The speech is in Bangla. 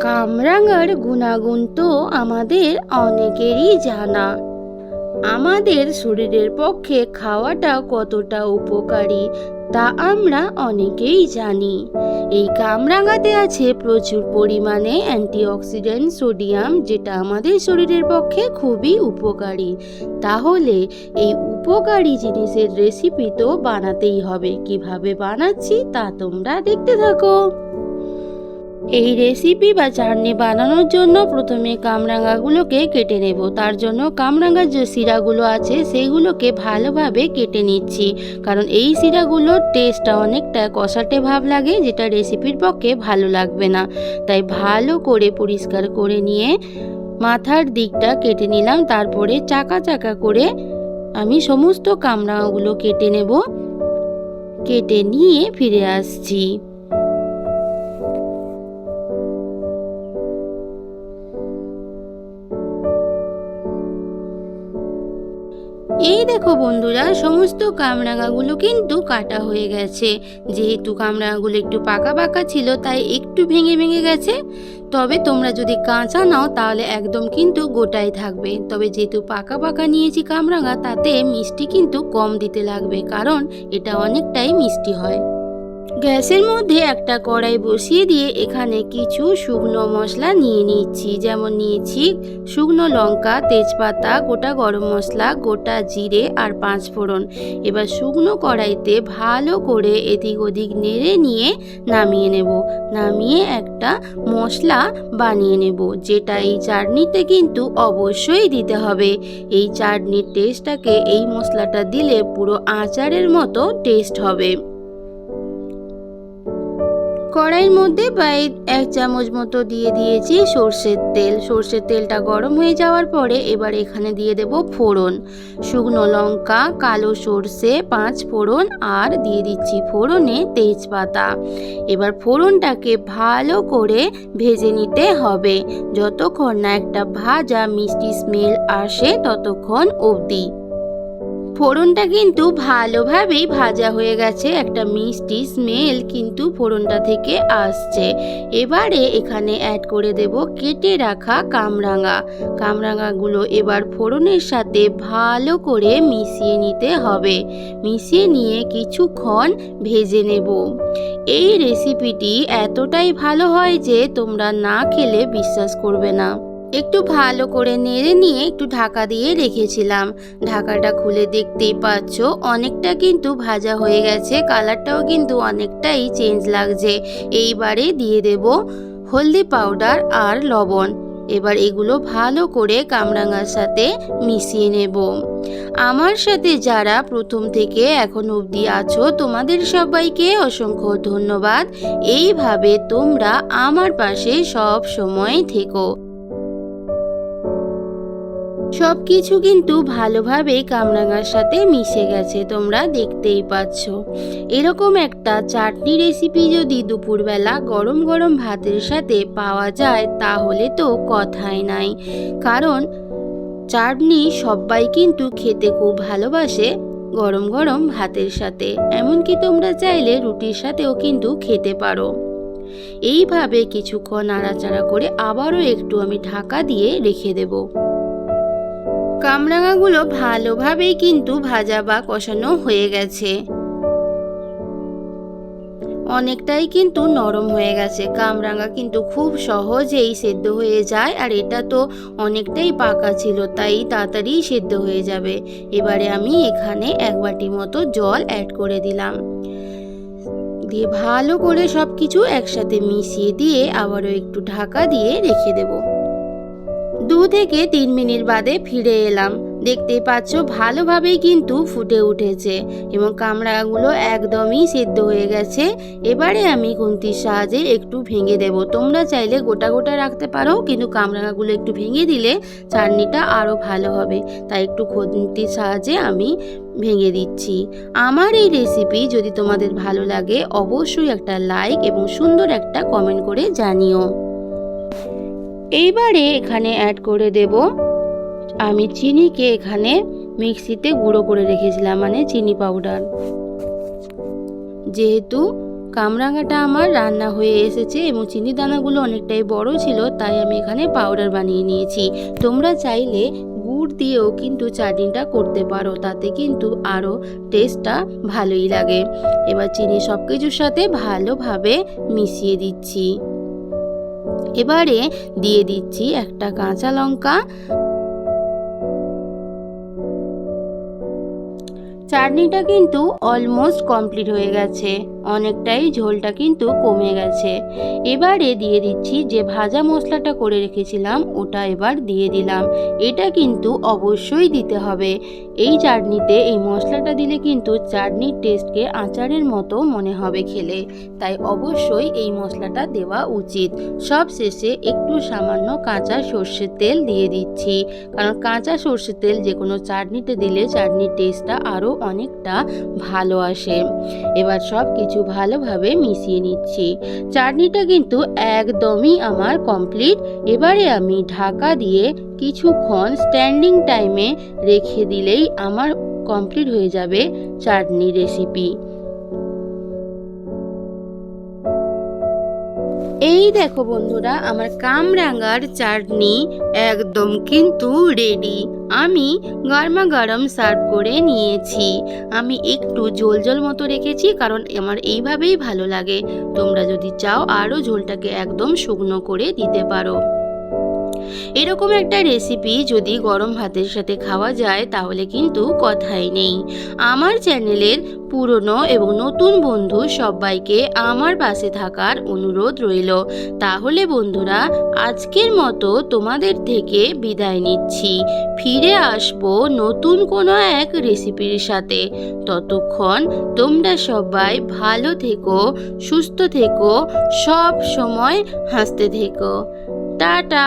কামরাঙার গুণাগুণ তো আমাদের অনেকেরই জানা। আমাদের শরীরের পক্ষে খাওয়াটা কতটা উপকারী তা আমরা অনেকেই জানি। এই কামরাঙাতে আছে প্রচুর পরিমাণে অ্যান্টিঅক্সিডেন্ট সোডিয়াম, যেটা আমাদের শরীরের পক্ষে খুবই উপকারী। তাহলে এই উপকারী জিনিসের রেসিপি তো বানাতেই হবে। কীভাবে বানাচ্ছি তা তোমরা দেখতে থাকো। এই রেসিপি বা চাটনি বানানোর জন্য প্রথমে কামরাঙাগুলোকে কেটে নেব। তার জন্য কামরাঙার যে শিরাগুলো আছে, সেগুলোকে ভালোভাবে কেটে নিচ্ছি। কারণ এই শিরাগুলোর টেস্টটা অনেকটা কষাটে ভাব লাগে, যেটা রেসিপির পক্ষে ভালো লাগবে না। তাই ভালো করে পরিষ্কার করে নিয়ে মাথার দিকটা কেটে নিলাম। তারপরে চাকা চাকা করে আমি সমস্ত কামরাঙাগুলো কেটে নেব। কেটে নিয়ে ফিরে আসছি। এই দেখো বন্ধুরা, সমস্ত কামরাঙাগুলো কিন্তু কাটা হয়ে গেছে। যেহেতু কামরাঙাগুলো একটু পাকা পাকা ছিল, তাই একটু ভেঙে ভেঙে গেছে। তবে তোমরা যদি কাঁচা নাও, তাহলে একদম কিন্তু গোটাই থাকবে। তবে যেহেতু পাকা পাকা নিয়েছি কামরাঙা, তাতে মিষ্টি কিন্তু কম দিতে লাগবে, কারণ এটা অনেকটাই মিষ্টি হয়। গ্যাসের মধ্যে একটা কড়াই বসিয়ে দিয়ে এখানে কিছু শুকনো মশলা নিয়ে নিচ্ছি। যেমন নিয়েছি শুকনো লঙ্কা, তেজপাতা, গোটা গরম মশলা, গোটা জিরে আর পাঁচ ফোড়ন। এবার শুকনো কড়াইতে ভালো করে এদিক ওদিক নেড়ে নিয়ে নামিয়ে নেব। নামিয়ে একটা মশলা বানিয়ে নেব, যেটা এই চাটনিতে কিন্তু অবশ্যই দিতে হবে। এই চাটনির টেস্টটাকে এই মশলাটা দিলে পুরো আচারের মতো টেস্ট হবে। কড়াইয়ের মধ্যে প্রায় এক চামচ মতো দিয়ে দিয়েছি সর্ষের তেল। সর্ষের তেলটা গরম হয়ে যাওয়ার পরে এবার এখানে দিয়ে দেব ফোড়ন। শুকনো লঙ্কা, কালো সর্ষে, পাঁচ ফোড়ন আর দিয়ে দিচ্ছি ফোড়নে তেজপাতা। এবার ফোড়নটাকে ভালো করে ভেজে নিতে হবে। যতক্ষণ না একটা ভাজা মিষ্টি স্মেল আসে ততক্ষণ অবধি। ফোড়নটা কিন্তু ভালোভাবেই ভাজা হয়ে গেছে। একটা মিষ্টি স্মেল কিন্তু ফোড়নটা থেকে আসছে। এবারে এখানে অ্যাড করে দেব কেটে রাখা কামরাঙা। কামরাঙাগুলো এবার ফোড়নের সাথে ভালো করে মিশিয়ে নিতে হবে। মিশিয়ে নিয়ে কিছুক্ষণ ভেজে নেব। এই রেসিপিটি এতটাই ভালো হয় যে তোমরা না খেলে বিশ্বাস করবে না। একটু ভালো করে নেড়ে নিয়ে একটু ঢাকা দিয়ে রেখেছিলাম। ঢাকাটা খুলে দেখতেই পাচ্ছ, অনেকটা কিন্তু ভাজা হয়ে গেছে, কালারটাও কিন্তু অনেকটাই চেঞ্জ লাগছে। এইবারে দিয়ে দেব হলদি পাউডার আর লবণ। এবার এগুলো ভালো করে কামরাঙার সাথে মিশিয়ে নেব। আমার সাথে যারা প্রথম থেকে এখন অবধি আছো, তোমাদের সবাইকে অসংখ্য ধন্যবাদ। এইভাবে তোমরা আমার পাশে সব সময় থেকো। সব কিছু কিন্তু ভালোভাবে কামরাঙার সাথে মিশে গেছে, তোমরা দেখতেই পাচ্ছ। এরকম একটা চাটনি রেসিপি যদি দুপুরবেলা গরম গরম ভাতের সাথে পাওয়া যায়, তাহলে তো কথাই নাই। কারণ চাটনি সবাই কিন্তু খেতে খুব ভালোবাসে গরম গরম ভাতের সাথে। এমনকি তোমরা চাইলে রুটির সাথেও কিন্তু খেতে পারো। এইভাবে কিছুক্ষণ নাড়াচাড়া করে আবারও একটু আমি ঢাকা দিয়ে রেখে দেবো। কামরাঙাগুলো ভালোভাবেই কিন্তু ভাজা বা কষানো হয়ে গেছে। অনেকটাই কিন্তু নরম হয়ে গেছে। কামরাঙা কিন্তু খুব সহজেই সেদ্ধ হয়ে যায় আর এটা তো অনেকটাই পাকা ছিল, তাই তাড়াতাড়ি সেদ্ধ হয়ে যাবে। এবারে আমি এখানে এক বাটি মতো জল অ্যাড করে দিলাম। দিয়ে ভালো করে সব কিছু একসাথে মিশিয়ে দিয়ে আবারও একটু ঢাকা দিয়ে রেখে দেবো। দু থেকে তিন মিনিট বাদে ফিরে এলাম। দেখতে পাচ্ছ, ভালোভাবেই কিন্তু ফুটে উঠেছে এবং কামড়াগুলো একদমই সেদ্ধ হয়ে গেছে। এবারে আমি খুন্তির সাহায্যে একটু ভেঙে দেব। তোমরা চাইলে গোটা গোটা রাখতে পারো, কিন্তু কামরাঙাগুলো একটু ভেঙে দিলে চাটনিটা আরও ভালো হবে। তাই একটু খুন্তির সাহায্যে আমি ভেঙে দিচ্ছি। আমার এই রেসিপি যদি তোমাদের ভালো লাগে, অবশ্যই একটা লাইক এবং সুন্দর একটা কমেন্ট করে জানিও। এইবারে এখানে অ্যাড করে দেব। আমি চিনিকে এখানে মিক্সিতে গুঁড়ো করে রেখেছিলাম মানে চিনি পাউডার যেহেতু কামরাঙাটা আমার রান্না হয়ে এসেছে এবং চিনি দানাগুলো অনেকটাই বড় ছিল, তাই আমি এখানে পাউডার বানিয়ে নিয়েছি। তোমরা চাইলে গুড় দিয়েও কিন্তু চাটনিটা করতে পারো, তাতে কিন্তু আরও টেস্টটা ভালোই লাগে। এবার চিনি সব কিছুর সাথে ভালোভাবে মিশিয়ে দিচ্ছি। এবারে দিয়ে দিচ্ছি একটা কাঁচা লঙ্কা চাটনিটা কিন্তু অলমোস্ট কমপ্লিট হয়ে গেছে। অনেকটাই ঝোলটা কিন্তু কমে গেছে। এবারে দিয়ে দিচ্ছি যে ভাজা মশলাটা করে রেখেছিলাম, ওটা এবার দিয়ে দিলাম। এটা কিন্তু অবশ্যই দিতে হবে। এই চাটনিতে এই মশলাটা দিলে কিন্তু চাটনির টেস্টকে আচারের মতো মনে হবে খেলে। তাই অবশ্যই এই মশলাটা দেওয়া উচিত। সব শেষে একটু সামান্য কাঁচা সর্ষের তেল দিয়ে দিচ্ছি। কারণ কাঁচা সর্ষের তেল যে কোনো চাটনিতে দিলে চাটনির টেস্টটা আরও অনেকটা ভালো আসে। এবার সব কিছু ভালোভাবে মিশিয়ে নিচ্ছি। চাটনিটা কিন্তু একদমই আমার কমপ্লিট। এবারে আমি ঢাকা দিয়ে কিছুক্ষণ স্ট্যান্ডিং টাইমে রেখে দিলেই আমার কমপ্লিট হয়ে যাবে চাটনি রেসিপি। এই দেখো বন্ধুরা, আমার কামরাঙ্গার চাটনি একদম কিন্তু রেডি আমি গরমা গরম সার্ভ করে নিয়েছি। আমি একটু ঝোল ঝোল মতো রেখেছি কারণ আমার এইভাবেই ভালো লাগে। তোমরা যদি চাও আরও ঝোলটাকে একদম শুকনো করে দিতে পারো। এরকম একটা রেসিপি যদি গরম ভাতের সাথে খাওয়া যায়, তাহলে কিন্তু কথাই নেই। আমার চ্যানেলের পুরনো এবং নতুন বন্ধু সবাইকে আমার পাশে থাকার অনুরোধ রইল। তাহলে বন্ধুরা, আজকের মতো তোমাদের থেকে বিদায় নিচ্ছি। ফিরে আসব নতুন কোনো এক রেসিপির সাথে। ততক্ষণ তোমরা সবাই ভালো থেকো, সুস্থ থেকো, সব সময় হাসতে থেকো। টাটা।